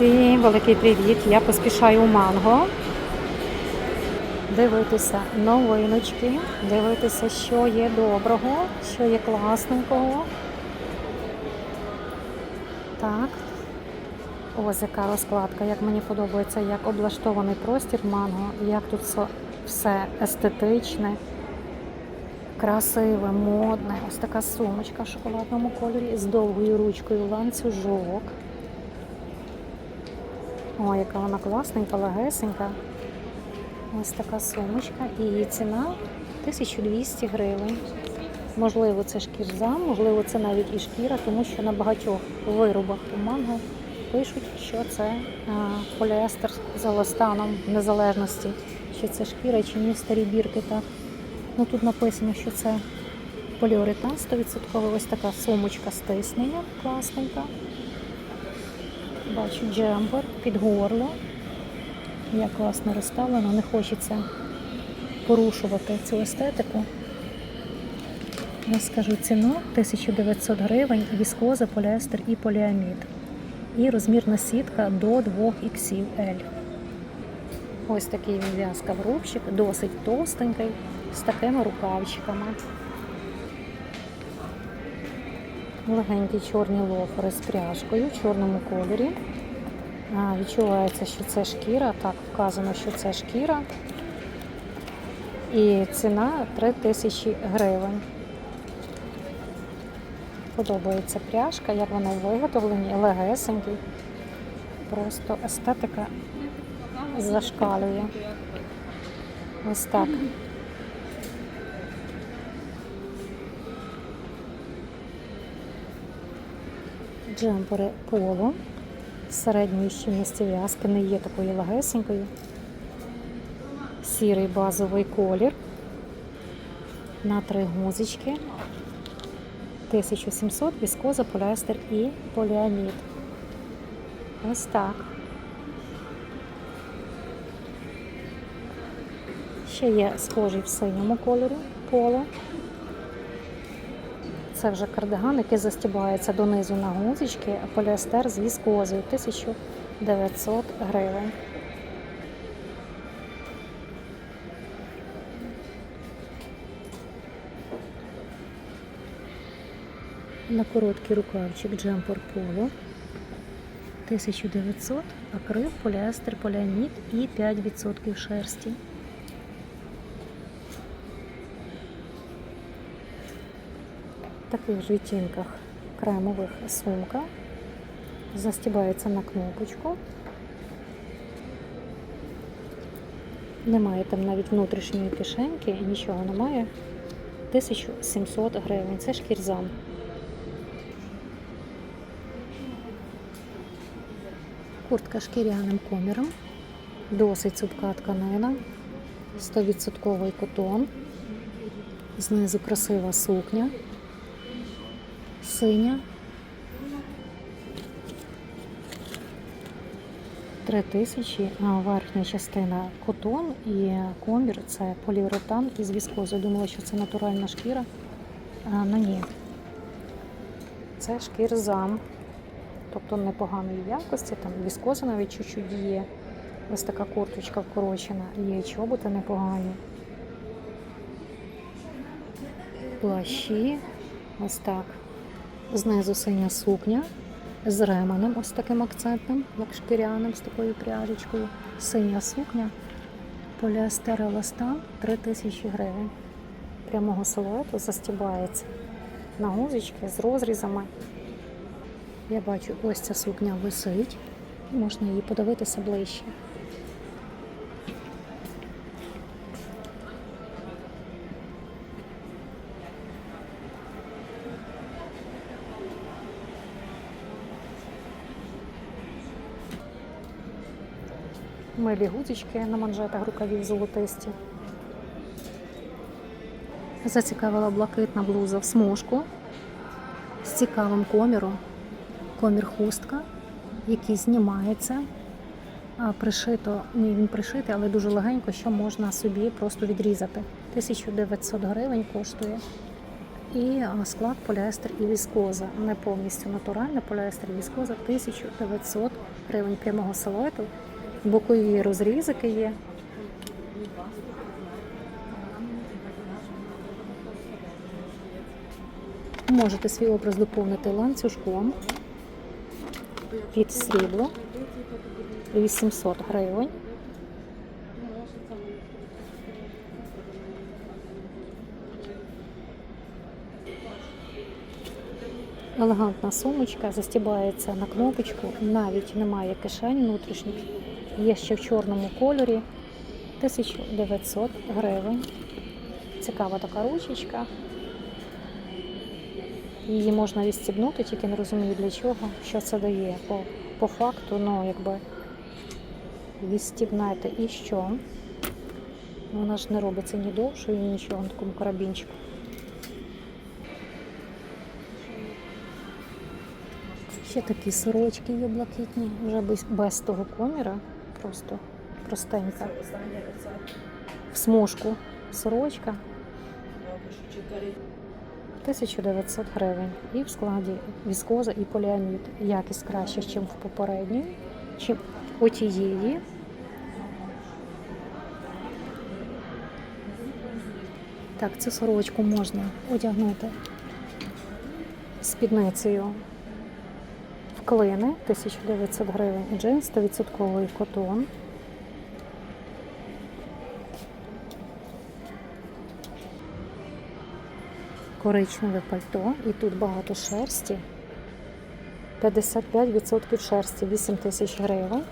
Всім великий привіт! Я поспішаю у манго. Дивитися новиночки, дивитися, що є доброго, що є класненького. Так. Ось яка розкладка, як мені подобається, як облаштований простір манго, як тут все- естетичне, красиве, модне. Ось така сумочка в шоколадному кольорі з довгою ручкою ланцюжок. О, яка вона класненька, легесенька. Ось така сумочка. І її ціна 1200 гривень. Можливо, це шкірза, можливо, це навіть і шкіра, тому що на багатьох виробах у манго пишуть, що це поліестер з еластаном незалежності, чи це шкіра, чи ні, старі бірки. Так. Ну, тут написано, що це поліуретан 100%. Ось така сумочка з тисненням, класненька. Бачу джемпер під горло. Як класно розставлено, не хочеться порушувати цю естетику. Я скажу ціну 1900 гривень, віскоза, поліестер і поліамід. І розмірна сітка до 2 XL. Ось такий він в рубчик, досить товстенький, з такими рукавчиками. Легенькі чорні лофери з пряжкою в чорному кольорі. А, відчувається, що це шкіра. Так, вказано, що це шкіра. І ціна 3000 гривень. Подобається пряжка, як вона виготовлені, легесенький. Просто естетика зашкалює. Ось так. Джемпери поло середньої щільності в'язки не є такою легесенькою. Сірий базовий колір на три гузички. 1700 віскоза, поліестер і поліамід. Ось так. Ще є схожий в синьому кольорі поло. Це вже кардиган, який застібається донизу на гузички, а поліестер з віскозою 1900 гривень. На короткий рукавчик джемпер поло 1900, акрил, поліестер, поліамід і 5% шерсті. В таких ж відтінках кремових сумка. Застібається на кнопочку. Немає там навіть внутрішньої кишеньки, нічого немає. 1700 гривень. Це шкірзам. Куртка шкіряним коміром. Досить цупка тканина. 100% котон. Знизу красива сукня. Синя. Три тисячі, верхня частина котон і комір це поліуретан із віскозою. Думала, що це натуральна шкіра. А, ну ні. Це шкірзам. Тобто непоганої якості, там віскоза навіть чуть-чуть є. Ось така курточка вкорочена. Є чоботи непогані. Плащі. Ось так. Знизу синя сукня з ременем, ось таким акцентним, як шкіряним, з такою пряжечкою. Синя сукня, поліестер еластан 3000 гривень. Прямого силуету застібається на гузички з розрізами. Я бачу, ось ця сукня висить, можна її подивитися ближче. Милі гудзички на манжетах рукавів золотисті. Зацікавила блакитна блуза в смужку з цікавим коміром. Комір хустка, який знімається. Пришито, ні, він пришитий, але дуже легенько, що можна собі просто відрізати. 1900 гривень коштує. І склад поліестер і віскоза. Не повністю натуральна поліестер і віскоза 1900 гривень прямого силуету. Бокові розрізики є. Можете свій образ доповнити ланцюжком під срібло 800 гривень. Елегантна сумочка застібається на кнопочку, навіть немає кишень внутрішніх. Є ще в чорному кольорі 1900 гривень. Цікава така ручечка. Її можна відстібнути, тільки не розумію для чого, що це дає. По, по факту, ну якби відстібнете і що. Вона ж не робиться ні довшою, ні нічого на такому карабінчику. Ще такі сорочки є блакитні, вже без, без того коміра, просто простенька. В смужку сорочка 1900 гривень. І в складі віскоза і поліамід. Якість краще, ніж в попередній, чим у тієї. Так, цю сорочку можна одягнути спідницею клини 1900 гривень. Джинс 100% котон. Коричневе пальто. І тут багато шерсті. 55% шерсті, 8 тисяч гривень.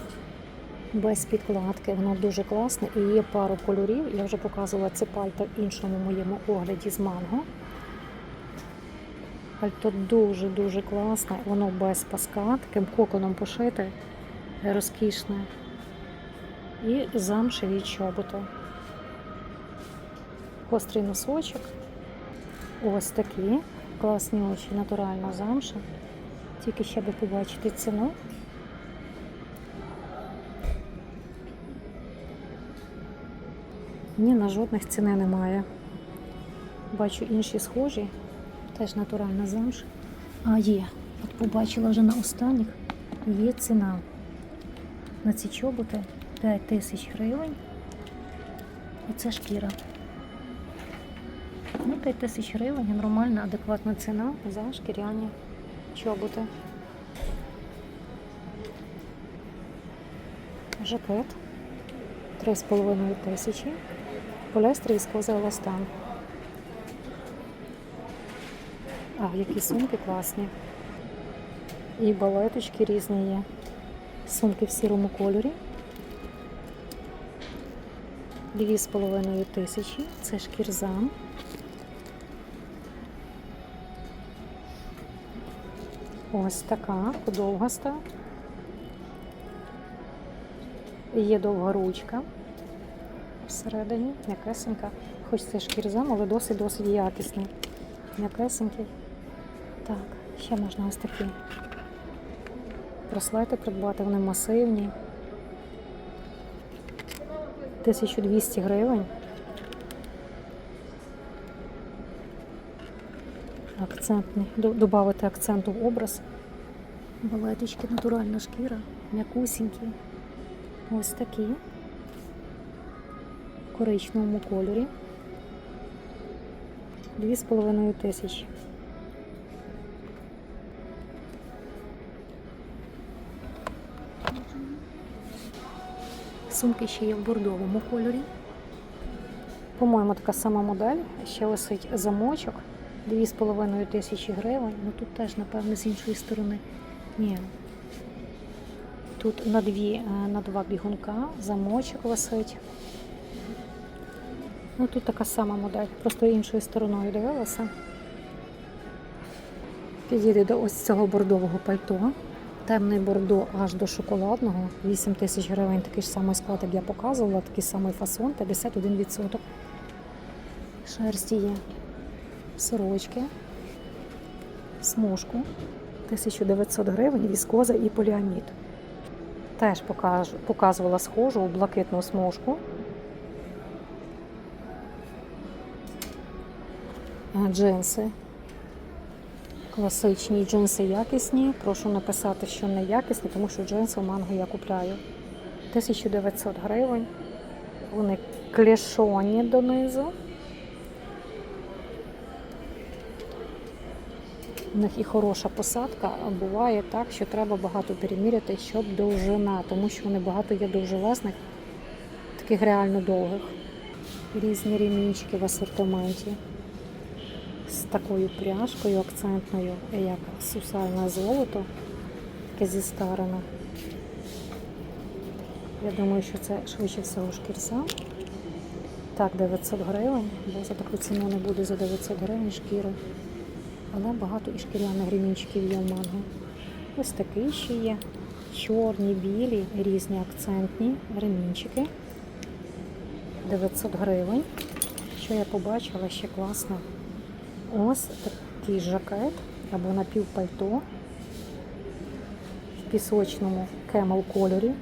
Без підкладки, воно дуже класне і є пару кольорів. Я вже показувала це пальто в іншому моєму огляді з манго. Пальто дуже-дуже класне, воно без паска, таким коконом пошите, розкішне. І замшеві чоботи. Гострий носочок. Ось такі класні очі, натуральна замша. Тільки ще би побачити ціну. Ні, на жодних ціни немає. Бачу інші схожі, теж натуральна замша. А є. От побачила вже на останніх, є ціна. На ці чоботи 5 тисяч гривень. Оце шкіра. Ну, 5 тисяч гривень нормальна, адекватна ціна за шкіряні чоботи. Жакет 3,5 тисячі. Поліестер військовий еластан. А, які сумки класні. І балеточки різні є. Сумки в сірому кольорі. Дві з половиною тисячі. Це шкірзам. Ось така подовгаста. Є довга ручка всередині, м'якесенька. Хоч це шкірзам, але досить-досить якісний. М'якесенький. Так, ще можна ось такі браслети придбати, вони масивні. 1200 гривень. Акцентний. Добавити акценту в образ. Балеточки, натуральна шкіра, м'якусінькі. Ось такі. В коричневому кольорі. Дві з половиною тисячі. Сумки ще є в бордовому кольорі. По-моєму, така сама модель. Ще висить замочок. Дві з половиною тисячі гривень. Ну тут теж, напевно, з іншої сторони. Ні. Тут на дві, е, на два бігунка, замочок висить. Ну тут така сама модель, просто іншою стороною дивилася. Підійде до ось цього бордового пальто. Темний бордо аж до шоколадного. 8 тисяч гривень, такий ж самий склад, як я показувала, такий самий фасон, 51%. Шерсті є сорочки, смужку, 1900 гривень, віскоза і поліамід. Теж покажу, показувала схожу у блакитну смужку. Джинси Класичні джинси якісні. Прошу написати, що не якісні, тому що джинси в манго я купляю. 1900 гривень. Вони клешоні донизу. У них і хороша посадка, а буває так, що треба багато переміряти, щоб довжина, тому що вони багато є довжелезних, таких реально довгих. Різні ремінчики в асортименті з такою пряжкою акцентною, як сусальне золото, таке зістарене. Я думаю, що це швидше всього шкірса. Так, 900 гривень, бо за таку ціну не буде за 900 гривень шкіри. Але багато і шкіряних ремінчиків є в манго. Ось такий ще є. Чорні, білі, різні акцентні ремінчики. 900 гривень. Що я побачила ще класно. Ось такий жакет або напівпальто в пісочному кемел кольорі.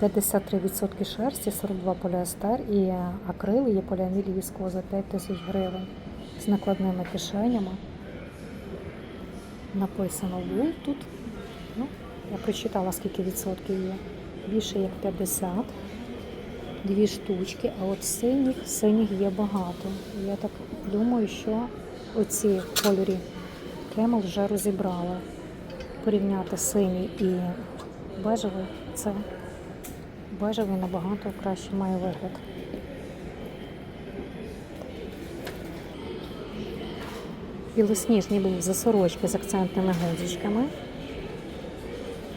53% шерсті, 42 поліестер і акрил, є поліамід і віскоза 5 тисяч гривень з накладними кишенями. Написано вул тут. Ну, я прочитала, скільки відсотків є. Більше як 50. Дві штучки, а от синіх, синіх є багато. Я так думаю, що оці кольорі кемел вже розібрали. Порівняти синій і бежевий це бежевий набагато краще має вигляд. Білосніжні блузи сорочки з акцентними гудзичками.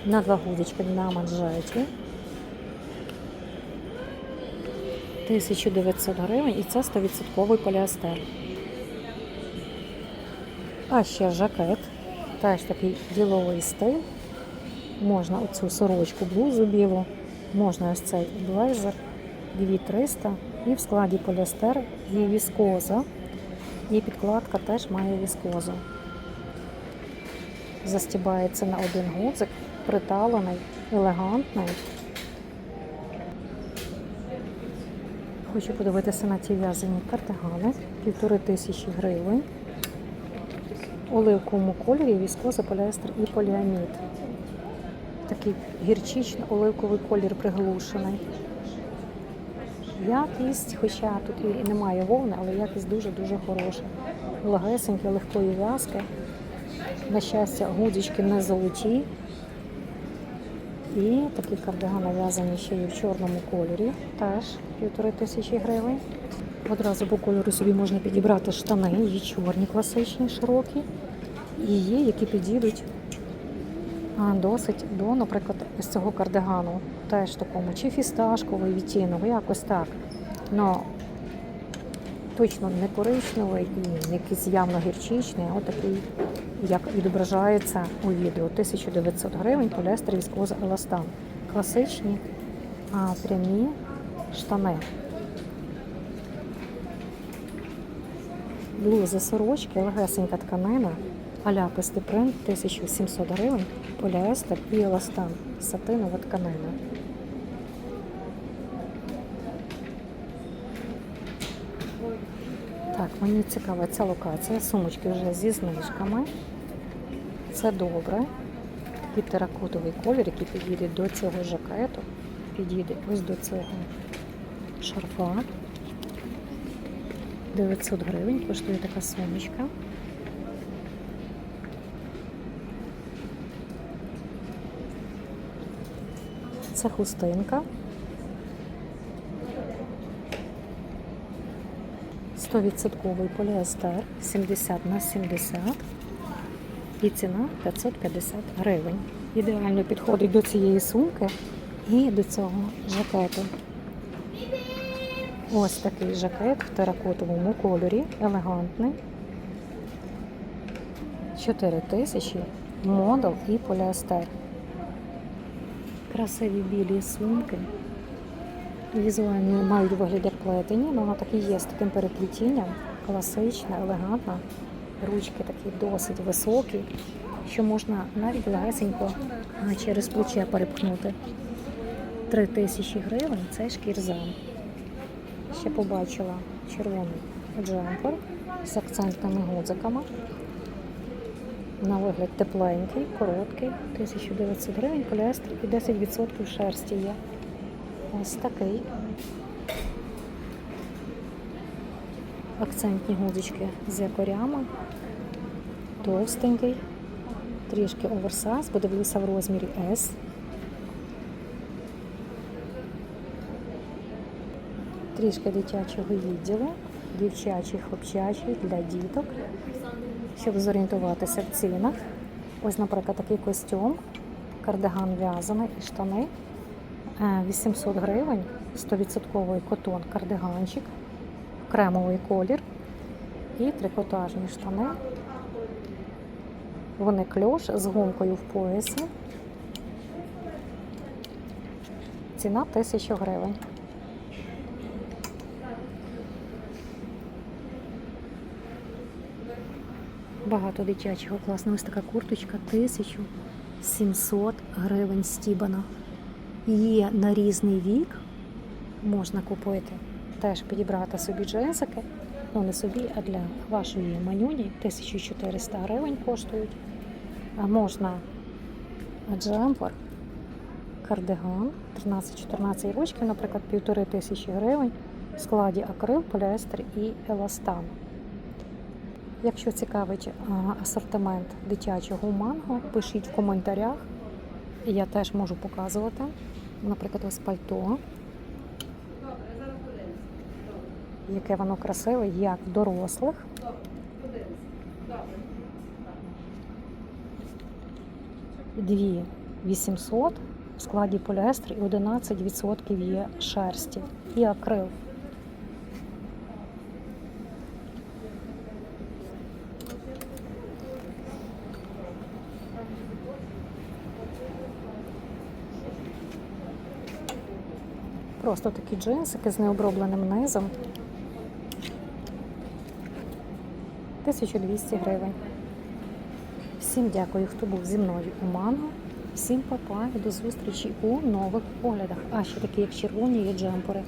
На два гудзички на манжеті. 1900 гривень і це 100% поліестер. А ще жакет. Теж такий діловий стиль. Можна оцю сорочку, блузу білу, можна ось цей блейзер 2300 і в складі поліестер і віскоза. І підкладка теж має віскозу. Застібається на один гудзик, приталений, елегантний. Хочу подивитися на ті в'язані картигани. Півтори тисячі гривень. Оливковому кольорі віскоза, поліестер і поліамід. Такий гірчично-оливковий колір приглушений. Якість, хоча тут і немає вовни, але якість дуже-дуже хороша. Легесенькі, легкої в'язки. На щастя, гудзички не золоті. І такі кардигани в'язані ще й в чорному кольорі. Теж півтори тисячі гривень. Одразу по кольору собі можна підібрати штани, є чорні, класичні, широкі. І є, які підійдуть досить до, наприклад, із цього кардигану. Теж такому, чи фісташковий відтінок, якось так. Но точно не коричневий і якийсь явно гірчичний, а отакий, як відображається у відео. 1900 гривень, поліестер, віскоза, еластан. Класичні а, прямі штани. Блуза сорочки, легесенька тканина, аляпистий принт 1700 гривень, поліестер і еластан, сатинова тканина. Так, мені цікава ця локація. Сумочки вже зі знижками. Це добре. Такий теракотовий колір, який підійде до цього жакету. Підійде ось до цього шарфа. 900 гривень коштує така сумочка. Це хустинка. 100% поліестер 70 на 70 і ціна 550 гривень. Ідеально підходить до цієї сумки і до цього жакету. Ось такий жакет в теракотовому кольорі, елегантний. 4 тисячі, модел і поліестер. Красиві білі сумки. Візуально мають вигляд плетені, але вона так і є з таким переплетінням. Класична, елегантна. Ручки такі досить високі, що можна навіть легесенько через плече перепхнути. 3 тисячі гривень це шкірзам. Ще побачила червоний джемпер з акцентними гудзиками. На вигляд тепленький, короткий, 1900 гривень, поліестер і 10% шерсті є. Ось такий. Акцентні гудзички з якорями. Товстенький, трішки оверсайз, бо дивлюся в розмірі S. Трішки дитячого відділу, дівчачий, хлопчачий для діток, щоб зорієнтуватися в цінах. Ось, наприклад, такий костюм, кардиган в'язаний і штани. Е, 800 гривень, 100% котон кардиганчик, кремовий колір і трикотажні штани. Вони кльош з гумкою в поясі. Ціна 1000 гривень. Багато дитячого класного. Ось така курточка 1700 гривень стібана. Є на різний вік. Можна купити, теж підібрати собі джинсики. Ну не собі, а для вашої манюні 1400 гривень коштують. А можна джемпер, кардиган 13-14 ручків, наприклад, півтори тисячі гривень в складі акрил, поліестер і еластан. Якщо цікавить асортимент дитячого манго, пишіть в коментарях. Я теж можу показувати. Наприклад, ось пальто. Яке воно красиве, як в дорослих. Дві 800 в складі поліестер і 11% є шерсті і акрил. Просто такі джинсики з необробленим низом. 1200 гривень. Всім дякую, хто був зі мною у Манго. Всім папа і до зустрічі у нових оглядах. А ще такі, як червоні, є джемпери.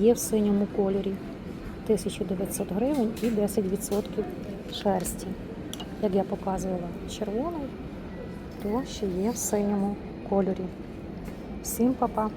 Є в синьому кольорі. 1900 гривень і 10% шерсті. Як я показувала червоний, то ще є в синьому кольорі. Всім папа!